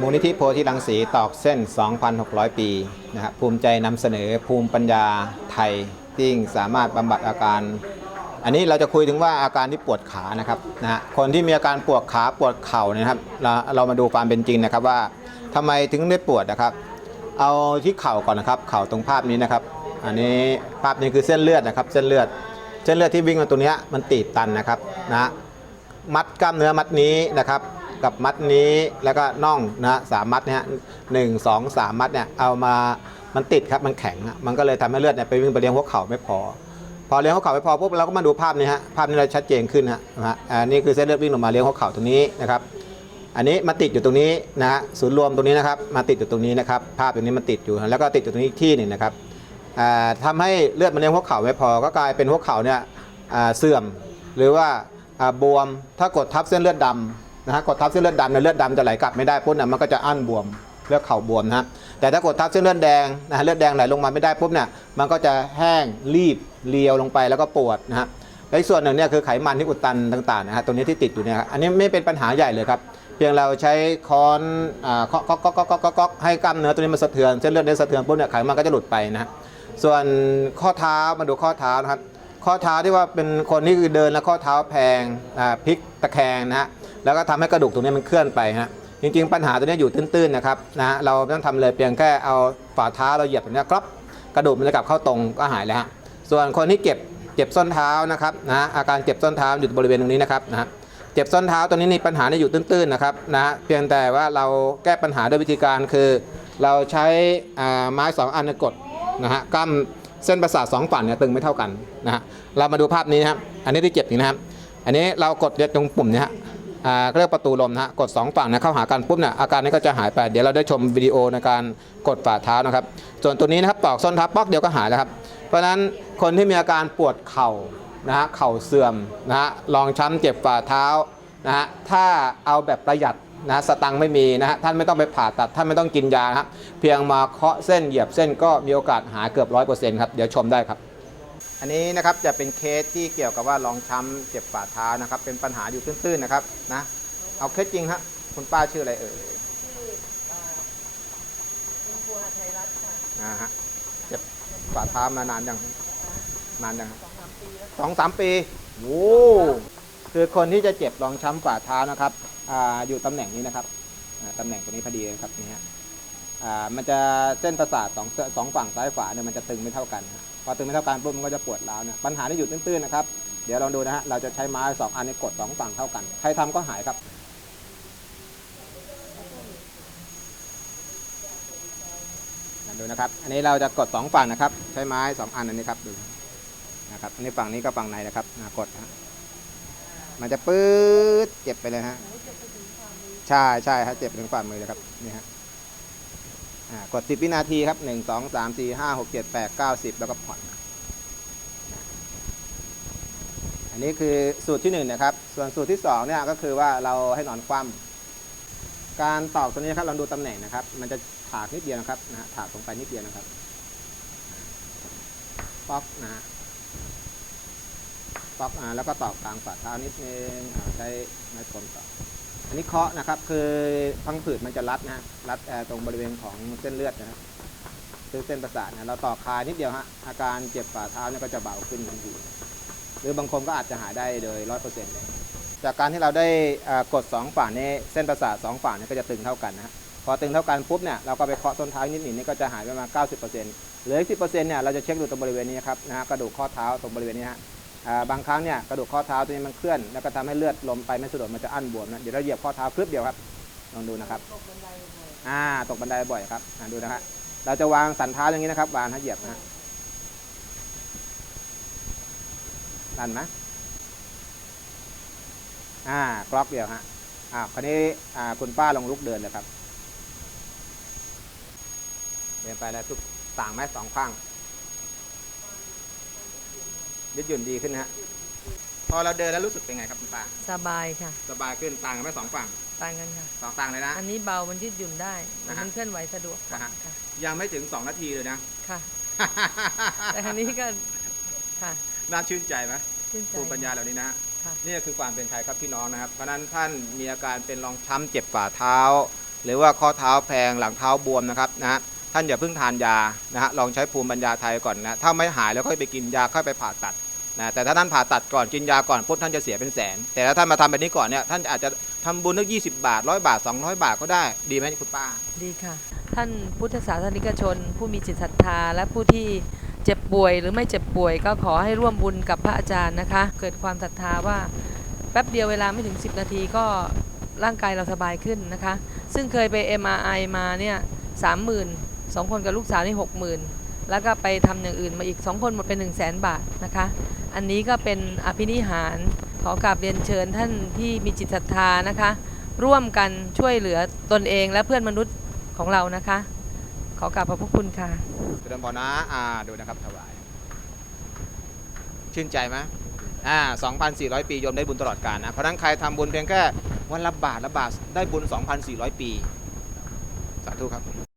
มูลนิธิโพธิรังสีตอกเส้น 2,600 ปีนะครับภูมิใจนำเสนอภูมิปัญญาไทยที่สามารถบำบัดอาการ อันนี้เราจะคุยถึงว่าอาการที่ปวดขานะครับนะคนที่มีอาการปวดขาปวดเข่านะครับเราเรามาดูความเป็นจริงนะครับว่าทำไมถึงได้ปวดนะครับ เอาที่เข่าก่อนนะครับเข่าตรงภาพนี้นะครับ อันนี้ภาพนี้คือเส้นเลือดนะครับ เส้นเลือด เส้นเลือดที่วิ่งมาตรงนี้มันตีบตันนะครับนะมัดกล้ามเนื้อมัดนี้นะครับ กับมัดนี้แล้วก็น่องนะสามมัดเนี่ยฮะหนึ่งสองสามมัดเนี่ยเอามามันติดครับมันแข็งมันก็เลยทำให้เลือดเนี่ยไปวิ่งไปเลี้ยงหัวเข่าไม่พอ พอเลี้ยงหัวเข่าไม่พอปุ๊บเราก็มาดูภาพนี้ฮะภาพนี้เราชัดเจนขึ้นฮะนะฮะอันนี้คือเส้นเลือดวิ่งลงมาเลี้ยงหัวเข่าตรงนี้นะครับ อันนี้มาติดอยู่ตรงนี้นะฮะศูนย์รวมตรงนี้นะครับมาติดอยู่ตรงนี้นะครับ ภาพตรงนี้มันติดอยู่แล้วก็ติดอยู่ตรงนี้อีกที่หนึ่งนะครับอ่าทำให้เลือดมันเลี้ยงหัวเข่าไม่พอ ก็กลายเป็นหัวเข่าเนี่ยเสื่อมหรือว่าอ่าบวมถ้ากดทับเส้นเลือดดำ นะฮะกดทับเส้นเลือดดำเนี่ยเลือดดำจะไหลกลับไม่ได้ปุ๊บเนี่ยมันก็จะอั้นบวมเลือดเข่าบวมนะฮะแต่ถ้ากดทับเส้นเลือดแดงนะฮะเลือดแดงไหลลงมาไม่ได้ปุ๊บเนี่ยมันก็จะแห้งรีบเลียวลงไปแล้วก็ปวดนะฮะและอีกส่วนหนึ่งเนี่ยคือไขมันที่อุดตันต่างๆนะฮะตรงนี้ที่ติดอยู่เนี่ยอันนี้ไม่เป็นปัญหาใหญ่เลยครับเพียงเราใช้ค้อนอ่าเคาะเคาะเคาะเคาะให้กล้ามเนื้อตัวนี้มันสะเทือนเส้นเลือดได้สะเทือนปุ๊บเนี่ยไขมันก็จะหลุดไปนะฮะส่วนข้อเท้ามาดูข้อเท้านะครับข้อเท้าที่ว่าเป็นคนที่คือเดินแล้วข้อเท้าแพงอ่าพลิกตะแคงนะฮะ แล้วก็ทำให้กระดูกตรงนี้มันเคลื่อนไปฮะจริงๆ ปัญหาตัวนี้อยู่ตื้นๆนะครับนะฮะเราต้องทำเลยเพียงแค่เอาฝ่าเท้าเราเหยียบตรงนี้ยกรอบกระดูกมันจะกลับเข้าตรงก็หายแล้วฮะส่วนคนที่เก็บเจ็บส้นเท้านะครับนะฮะอาการเจ็บส้นเท้าอยู่บริเวณตรงนี้นะครับนะฮะเจ็บส้นเท้าตัวนี้นี่ปัญหาเนี่ยอยู่ตื้นๆนะครับนะฮะเพียงแต่ว่าเราแก้ปัญหาด้วยวิธีการคือ เราใช้ไม้สองอันกดนะฮะกล้ามเส้นประสาทสองฝั่งเนี่ยตึงไม่เท่ากันนะฮะเรามาดูภาพนี้นะครับอันนี้ที่เจ็บนี่นะครับ อันนี้เรากดเนี่ยตรงปุ่มเนี้ฮะ เรียกประตูลมนะฮะกดสองฝั่งนะเข้าหากันปุ๊บเนี่ยอาการนี้ก็จะหายไป เดี๋ยวเราได้ชมวิดีโอในการกดฝ่าเท้านะครับ ส่วนตัวนี้นะครับตอกส้นท้าป๊อกเดียวก็หายแล้วครับ เพราะฉะนั้นคนที่มีอาการปวดเข่านะฮะเข่าเสื่อมนะฮะรองช้ำเจ็บฝ่าเท้านะฮะถ้าเอาแบบประหยัดนะสตังค์ไม่มีนะฮะท่านไม่ต้องไปผ่าตัดท่านไม่ต้องกินยาครับเพียงมาเคาะเส้นเหยียบเส้นก็มีโอกาสหายเกือบร้อยเปอร์เซ็นต์ครับเดี๋ยวชมได้ครับ อันนี้นะครับจะเป็นเคสที่เกี่ยวกับว่ารองช้ำเจ็บฝ่าเท้านะครับ เป็นปัญหาอยู่ตื้นๆนะครับนะเอาเคสจริงฮะคุณป้าชื่ออะไรเอ่ยชื่ออ่าคุณครูหาไทยรัฐค่ะอ่าฮะเจ็บฝ่าเท้ามานานยังนานยังสองสามปีแล้วสองสามปีโอ้คือคนที่จะเจ็บรองช้ำฝ่าเท้านะครับอ่าอยู่ตำแหน่งนี้นะครับอ่าตำแหน่งตรงนี้พอดีเลยครับนี่ฮะอ่า มันจะเส้นประสาทสองสองฝั่งซ้ายขวาเนี่ยมันจะตึงไม่เท่ากัน พอตึงไม่เท่ากันปุ๊บมันก็จะปวดร้าวเนี่ยปัญหาที่อยู่ตื้นๆนะครับ เดี๋ยวลองดูนะฮะ เราจะใช้ไม้สองอันนี้กดสองฝั่งเท่ากัน ใครทำก็หายครับดูนะครับ อันนี้เราจะกดสองฝั่งนะครับ ใช้ไม้สองอันอันนี้ครับดูนะครับ อันนี้ฝั่งนี้ก็ฝั่งในนะครับกดนะฮะมันจะปื๊ดเจ็บไปเลยฮะ ใช่ใช่ครับเจ็บถึงฝ่ามือเลยครับ นี่ฮะ กด 10 วินาทีครับ 1 2 3 4 5 6 7 8 9 10 แล้วก็ผ่อน อันนี้คือสูตรที่ 1 นะครับ ส่วนสูตรที่2เนี่ยก็คือว่าเราให้นอนคว่ำการตอกตัวนี้ครับเราดูตำแหน่งนะครับ มันจะถากนิดเดียวนะครับนะถากลงไปนิดเดียวนะครับป๊อกนะฮะป๊อกอ่าแล้วก็ตอกกลางฝ่าเท้านิดนึงใช้ไม้กลมตอก อันนี้เคาะนะครับคือพังผืดมันจะรัดนะรัดตรงบริเวณของเส้นเลือดนะครับคือเส้นประสาทนะเราต่อคายนิดเดียวฮะอาการเจ็บฝ่าเท้าเนี่ยก็จะเบาขึ้นทันทีหรือบางคนก็อาจจะหายได้โดยร้อยเปอร์เซ็นต์เลยจากการที่เราได้กดสองฝั่งนี้เส้นประสาทสองฝั่งเนี่ยก็จะตึงเท่ากันนะพอตึงเท่ากันปุ๊บเนี่ยเราก็ไปเคาะต้นเท้านิดหนึ่งนี่ก็จะหายไปประมาณเก้าสิบเปอร์เซ็นต์เหลือสิบเปอร์เซ็นต์เนี่ยเราจะเช็คดูตรงบริเวณนี้ครับนะฮะกระดูกข้อเท้าตรงบริเวณนี้ฮะ บางครั้งเนี่ยกระดูกข้อเท้าตัวนี้มันเคลื่อน แล้วก็ทำให้เลือดลมไปไม่สะดวกมันจะอั้นบวมนะเดี๋ยวเราเหยียบข้อเท้าคลึบเดียวครับลองดูนะครับตกบันไดบ่อยอ่าตกบันไดบ่อยครับอ่าดูนะฮะเราจะวางสันเท้าอย่างนี้นะครับ วางให้เหยียบนะฮะดันไหมอ่ากล็อกเดียวฮะอ่าคราวนี้อ่าคุณป้าลองลุกเดินเลยครับเดินไปแล้วทุกต่างไหมสองข้าง ยืดหยุ่นดีขึ้นนะฮะพอเราเดินแล้วรู้สึกเป็นไงครับคุณป้าสบายค่ะ สบายขึ้นต่างกันไหมสองฝั่งต่างกันค่ะ สองต่างเลยนะ อันนี้เบา มันยืดหยุ่นได้ นะฮะ มันเคลื่อนไหวสะดวกกว่านะฮะค่ะ ยังไม่ถึง2นาทีเลยนะ ค่ะ แต่อันนี้ก็ ค่ะน่าชื่นใจไหมชื่นใจภูมิปัญญาเหล่านี้นะฮะ ค่ะ นี่คือความเป็นไทยครับพี่น้องนะครับ เพราะฉะนั้นท่านมีอาการเป็นรองช้ำเจ็บฝ่าเท้า หรือว่าข้อเท้าแพงหลังเท้าบวมนะครับนะฮะ ท่านอย่าเพิ่งทานยานะฮะลองใช้ภูมิปัญญาไทยก่อนนะถ้าไม่หายแล้วค่อยไปกินยาค่อยไปผ่าตัดนะแต่ถ้าท่านผ่าตัดก่อนกินยาก่อนปุ๊บท่านจะเสียเป็นแสน แต่ถ้าท่านมาทำแบบนี้ก่อนเนี่ยท่านอาจจะทำบุญสักยี่สิบาทร้อยบาท 200 บาทก็ได้ดีไหมคุณป้า ดีค่ะ ท่านพุทธศาสนิกชน ผู้มีจิตศรัทธาและผู้ที่เจ็บป่วยหรือไม่เจ็บป่วยก็ขอให้ร่วมบุญกับพระอาจารย์นะคะ เกิดความศรัทธาว่าแป๊บเดียวเวลาไม่ถึง 10 นาทีก็ร่างกายเราสบายขึ้นนะคะ ซึ่งเคยไป MRI มาเนี่ยสามหมื่น สองคนกับลูกสาวนี่หกหมื่นแล้วก็ไปทำอย่างอื่นมาอีก2คนหมดเป็น1 0 0 0 0แสนบาทนะคะ อันนี้ก็เป็นอภินิหารขอกราบเรียนเชิญท่านที่มีจิตศรัทธานะคะ ร่วมกันช่วยเหลือตนเองและเพื่อนมนุษย์ของเรานะคะ ขอกราบขอบพระคุณค่ะเจริญพรนะอ่าดูนะครับถวาย ชื่นใจไหมอ่า2,400 ปีโยมได้บุญตลอดกาลนะ เพราะฉะนั้นใครทำบุญเพียงแค่วันละบาทละบาทได้บุญ 2,400 ปี สาธุครับ